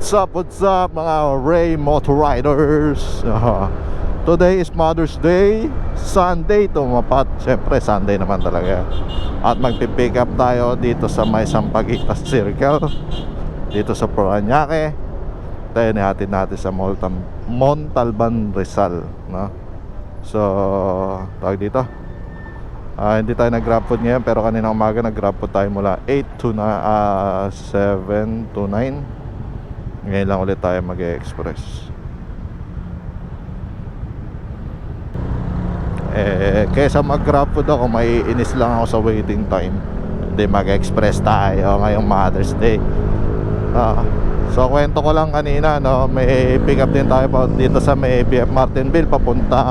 What's up, what's up mga Ray Motor Riders Ah, Today is Mother's Day. Sunday tumapat Siyempre Sunday naman talaga. At magpipick up tayo dito sa may Sampaguitas Circle. Dito sa Paranaque. Tayo nihatid natin sa Montal Montalban Rizal no? So Tawag dito. Ah, hindi tayo nag-grab food ngayon pero kanina umaga nag-grab food tayo mula 8 to na, ah, 7 to 9 ngayon lang ulit tayo mag-express Eh, kesa mag-grab food ako, may inis lang ako sa waiting time. Hindi mag-express tayo ngayong Mother's Day. Ah, So kwento ko lang kanina no, may pick up din tayo pa dito sa may BF Martinville papunta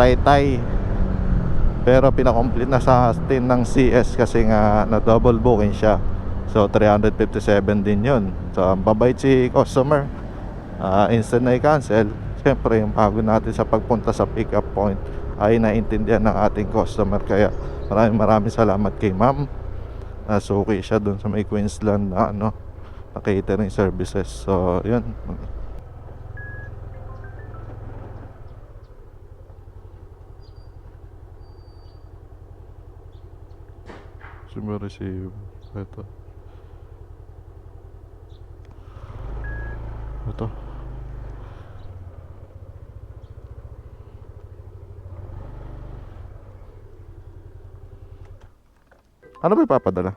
Taytay. Pero pinacomplete na sa atin ng CS kasi nga na double booking siya So 357 din yun. So ang babait si customer. Ah, Instant na i-cancel. Siyempre yung pagod natin sa pagpunta sa pick up point Ay naintindihan ng ating customer. Kaya maraming maraming salamat kay ma'am. Nasuki siya dun sa may Queensland na ano na catering services. So yun. Sumareceive Ito Ito Ano ba ipapadala?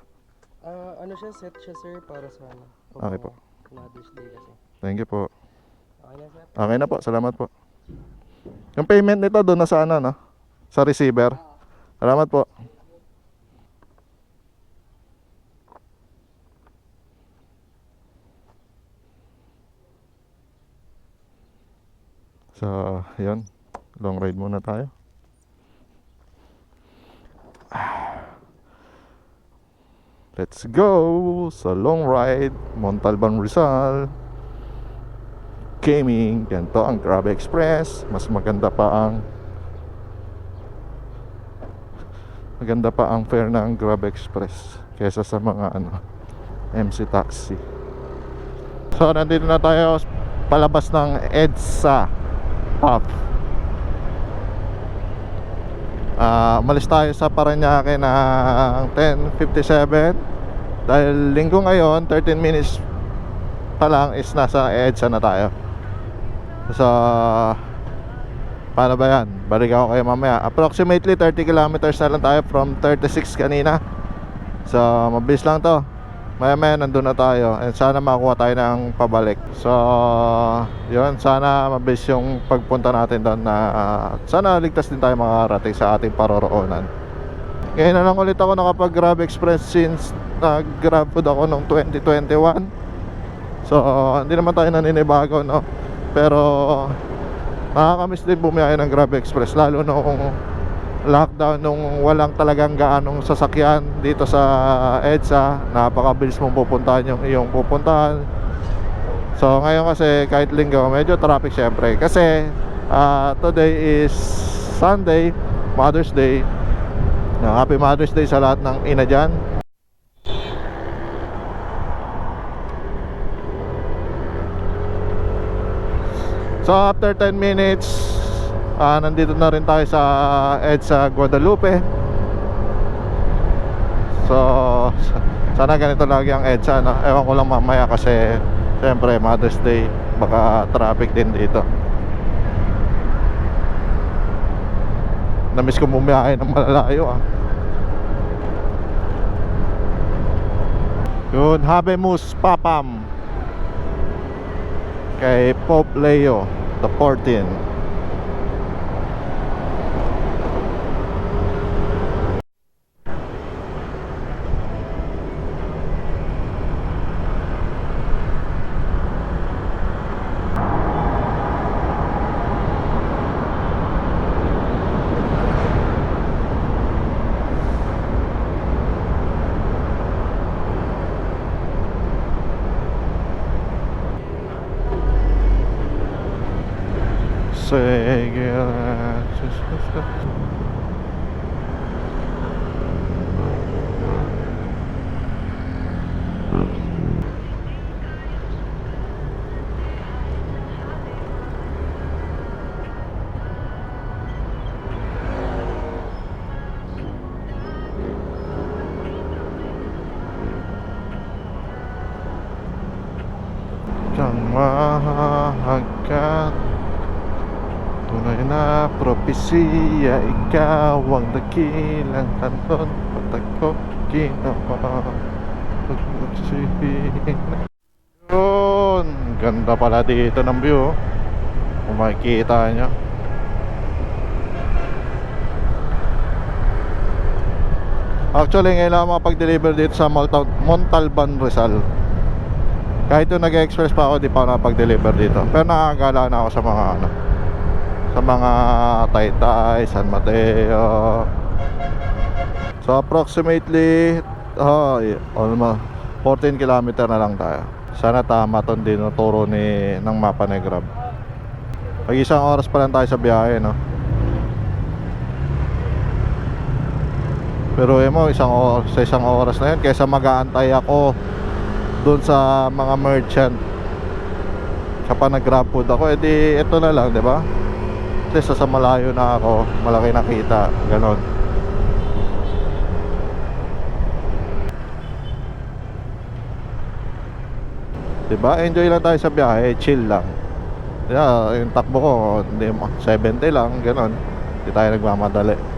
Ah, ano siya, set siya sir para sa ano. Okay po. Mother's Day kasi. Thank you po Okay na sir. Okay na po, salamat po Yung payment nito doon na sa ano no? Sa receiver Salamat po So, yun Long ride muna tayo. Let's go sa long ride Montalban Rizal. Gaming ganito ang Grab Express. Mas maganda pa ang maganda pa ang fare ng Grab Express kesa sa mga ano MC Taxi. So nandito na tayo palabas ng EDSA Hub Ah, umalis tayo sa Paranaque ng 10.57 dahil linggo ngayon 13 minutes pa lang is nasa EDSA na tayo. So Paano ba yan? Balik ako kayo mamaya. Approximately 30 kilometers na lang tayo From 36 kanina. So mabilis lang to Maya maya nandun na tayo. And sana makakuha tayo ng pabalik. So Yun. Sana mabilis yung pagpunta natin doon na Sana ligtas din tayo makarating sa ating paroroonan. Ngayon na lang ulit ako nakapag Grab Express Since nag Grab food ako noong 2021 So hindi naman tayo naninibago no? Pero nakakamiss din bumiyahe ng Grab Express lalo nung lockdown nung walang talagang gaanong sasakyan dito sa EDSA napakabilis mong pupuntahan yung iyong pupuntahan. So ngayon kasi kahit linggo medyo traffic syempre. Kasi ah, today is Sunday Mother's Day. Happy Mother's Day sa lahat ng ina dyan. So after 10 minutes ah, Nandito na rin tayo sa EDSA Guadalupe. So Sana ganito lagi ang EDSA no? Ewan ko lang mamaya kasi Siyempre Mother's Day Baka traffic din dito. Namiss ko bumiyahe ng malalayo ah. Yun, Habemus Papam. Kay Pope Leo the 14 Jangan Tunay na Ikaw ang dakilang tanton Patag ko ginawa Yun Ganda pala dito ng view oh. Kung makikita nyo Actually ngayon lang makapag-deliver dito sa Montal- Montalban Rizal kahit yung nag-express pa ako, di pa ako nakapag-deliver dito. Pero nakakagala na ako sa mga ano, sa mga Taytay, San Mateo. So approximately, oh, almost 14 kilometer na lang tayo. Sana tama ton dinuturo ni ng mapa ni Grab. Pag isang oras pa lang tayo sa biyahe, no? Pero eh mo, isang oras, sa isang oras na yun, kaysa mag-aantay ako doon sa mga merchant kapag nag-grab food ako edi ito na lang di ba kasi sa malayo na ako malaki nakita ganon. Di ba enjoy lang tayo sa biyahe chill lang. Yeah, yung takbo ko hindi, 70 lang ganon. Hindi tayo nagmamadali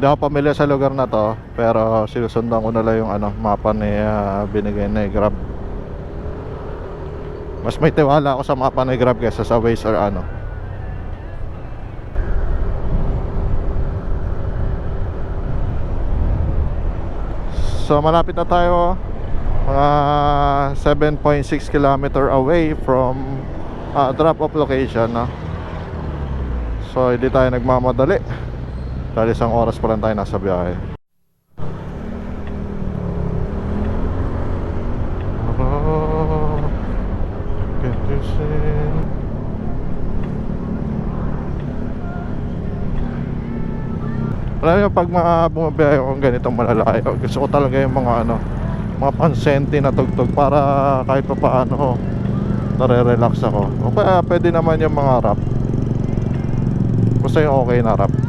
Hindi ako pamilya sa lugar na to Pero sinusundan ko na lang yung ano, mapa ni ah, binigay ni Grab. Mas may tiwala ako sa mapa ni Grab kaysa sa Waze or ano. So malapit na tayo Mga 7.6 kilometer away from ah, drop off location no? So hindi tayo nagmamadali dahil isang oras pa lang tayo nasa biyahe. Oh, can you see? Alam niyo, pag mga bumabiyahe akong ganitong malalayo Gusto ko talaga yung mga ano Mga pansenti na tugtog Para kahit pa paano Nare-relax ako. O kaya pwede naman yung mga rap. Basta yung okay na rap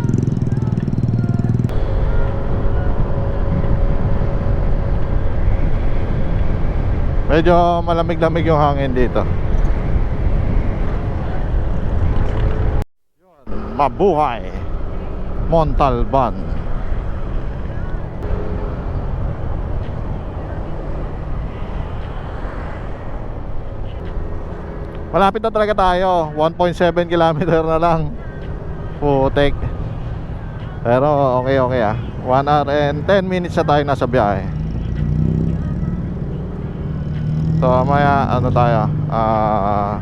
Medyo malamig-lamig yung hangin dito. Mabuhay. Montalban. Malapit na talaga tayo. 1.7 kilometer na lang. Putek. Pero okay okay ah. 1 hour and 10 minutes na tayo nasa biyahe. So maya ano tayo ah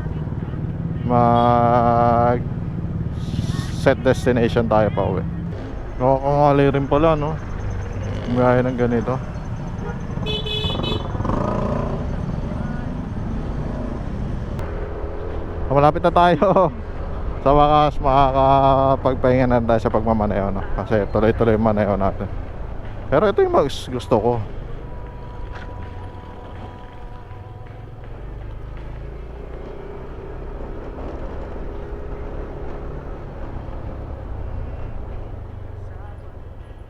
mag set destination tayo pa uwi. Nakakangali rin pala no? Biyahe ng ganito. Malapit na tayo Sa wakas makakapagpahinga na tayo sa pagmamaneho no? Kasi tuloy-tuloy maneho natin. Pero ito yung gusto ko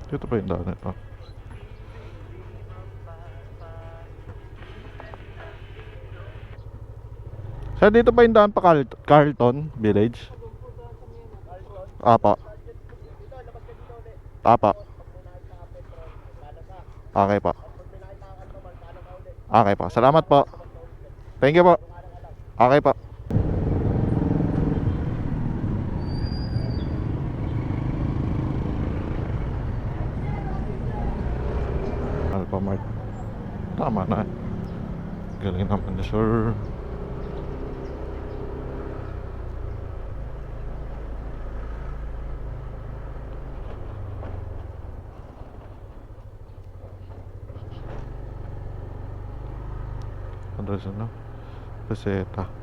Dito pa yung daan ito. Sir, dito pa yung daan pa Carl- Carlton Village? Apa. Apa. Okay po. Okay po. Salamat po. Thank you po. Okay po. Tama na. Galing naman ni sir. Address ano? Peseta.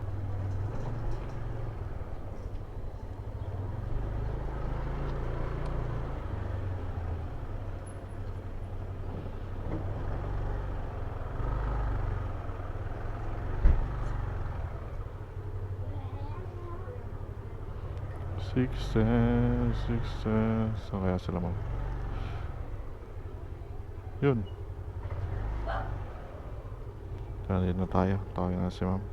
Sixes, sixes. Saan kaya sila ma'am? Yun. Dali na tayo. Tawagin na si ma'am.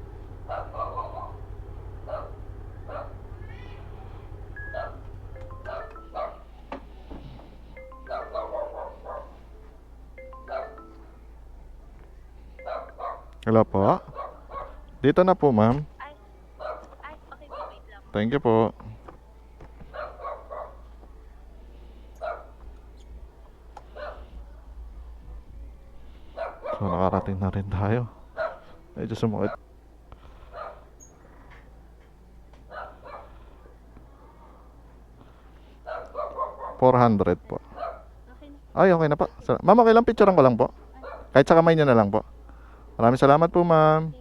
Hello po. Dito na po, ma'am. Thank you po. So nakarating na rin tayo. Medyo sumakit. Four hundred po. Ay, okay na po. Ma'am, okay lang. Picturean ko lang po. Kahit sa kamay niyo na lang po. Maraming salamat po, ma'am.